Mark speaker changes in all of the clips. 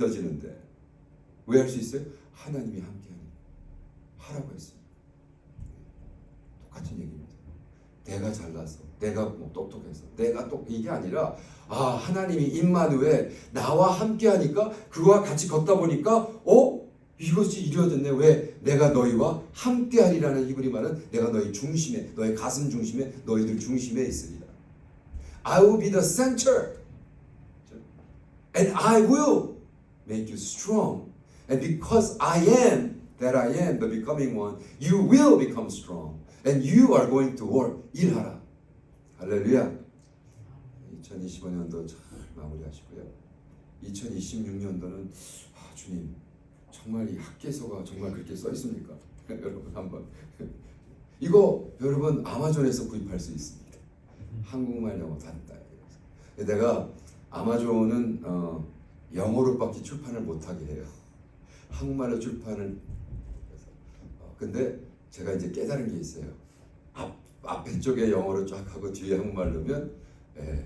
Speaker 1: 이어지는데 왜 할 수 있어요? 하나님이 함께하니 하라고 했습니다. 똑같은 얘기입니다. 내가 잘나서, 내가 뭐 똑똑해서, 내가 똑 이게 아니라 아 하나님이 임마누에 나와 함께하니까 그와 같이 걷다 보니까 어 이것이 이루어졌네. 왜 내가 너희와 함께하리라는 히브리 말은 내가 너희 중심에, 너희 가슴 중심에, 너희들 중심에 있으리라. I will be the center, and I will make you strong. And because I am that I am, the becoming one, you will become strong. And you are going to work. 일하라. 할렐루야. 2025년도 잘 마무리하시고요. 2026년도는 아, 주님 정말 이 학계서가 정말 그렇게 써 있습니까? 여러분 한번 이거 여러분 아마존에서 구입할 수 있습니다. 한국말 영어 다 있다. 내가 아마존은 어, 영어로밖에 출판을 못하게 해요. 한국말로 출판을 해서. 어, 근데 제가 이제 깨달은 게 있어요. 앞 앞에 쪽에 영어로 쫙 하고 뒤에 한국말 넣으면 예,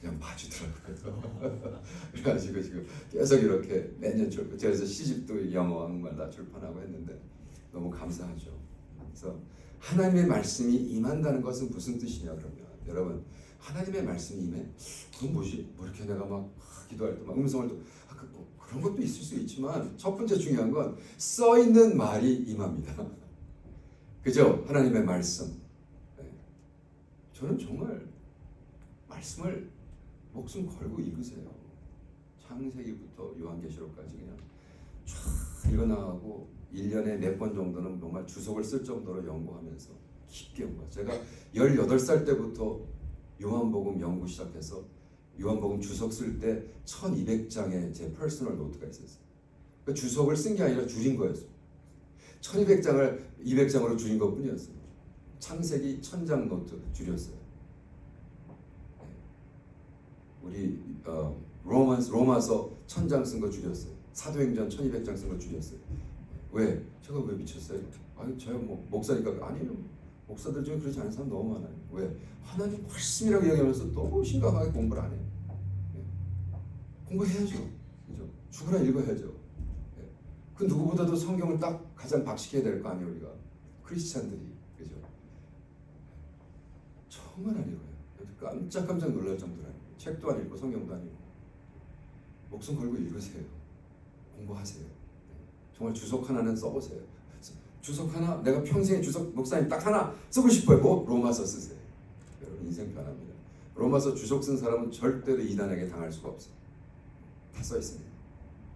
Speaker 1: 그냥 봐주더라고요. 그래가지고 지금 계속 이렇게 매년 출판. 제가 그래서 시집도 영어 한국말 다 출판하고 했는데 너무 감사하죠. 그래서 하나님의 말씀이 임한다는 것은 무슨 뜻이냐 그러면 여러분 하나님의 말씀이 임해? 그건 뭐지? 뭐 이렇게 내가 막 기도할 때 막 음성을 또 아, 그, 뭐 그런 것도 있을 수 있지만 첫 번째 중요한 건 써 있는 말이 임합니다. 그죠? 하나님의 말씀. 네. 저는 정말 말씀을 목숨 걸고 읽으세요. 창세기부터 요한계시록까지 그냥 쫙 읽어나가고 1년에 몇 번 정도는 정말 주석을 쓸 정도로 연구하면서 깊게 연구해요. 제가 18살 때부터 요한복음 연구 시작해서 요한복음 주석 쓸 때 1200장의 제 퍼스널 노트가 있었어요. 그 주석을 쓴 게 아니라 줄인 거였어요. 1200장을 200장으로 줄인 것 뿐이었어요. 창세기 1000장 노트 줄였어요. 네. 우리 어, 로마, 로마서 1000장 쓴 거 줄였어요. 사도행전 1200장 쓴 거 줄였어요. 왜? 제가 왜 미쳤어요? 아니 제가 뭐 목사니까 아니에요. 목사들 중에 그렇지 않은 사람 너무 많아요. 왜? 하나님 말씀이라고 이야기하면서 너무 심각하게 공부를 안 해요. 예. 공부해야죠. 그죠? 죽으나 읽어야죠. 예. 그 누구보다도 성경을 딱 가장 박식해야 될 거 아니에요, 우리가. 크리스찬들이. 그죠? 정말 안 읽어요. 깜짝깜짝 놀랄 정도로. 책도 안 읽고 성경도 안 읽고. 목숨 걸고 읽으세요. 공부하세요. 네. 정말 주석 하나는 써보세요. 주석 하나 내가 평생에 주석 목사님 딱 하나 쓰고 싶어요. 뭐 로마서 쓰세요. 여러분 인생 편합니다. 로마서 주석 쓴 사람은 절대로 이단에게 당할 수가 없어요. 다 써 있습니다.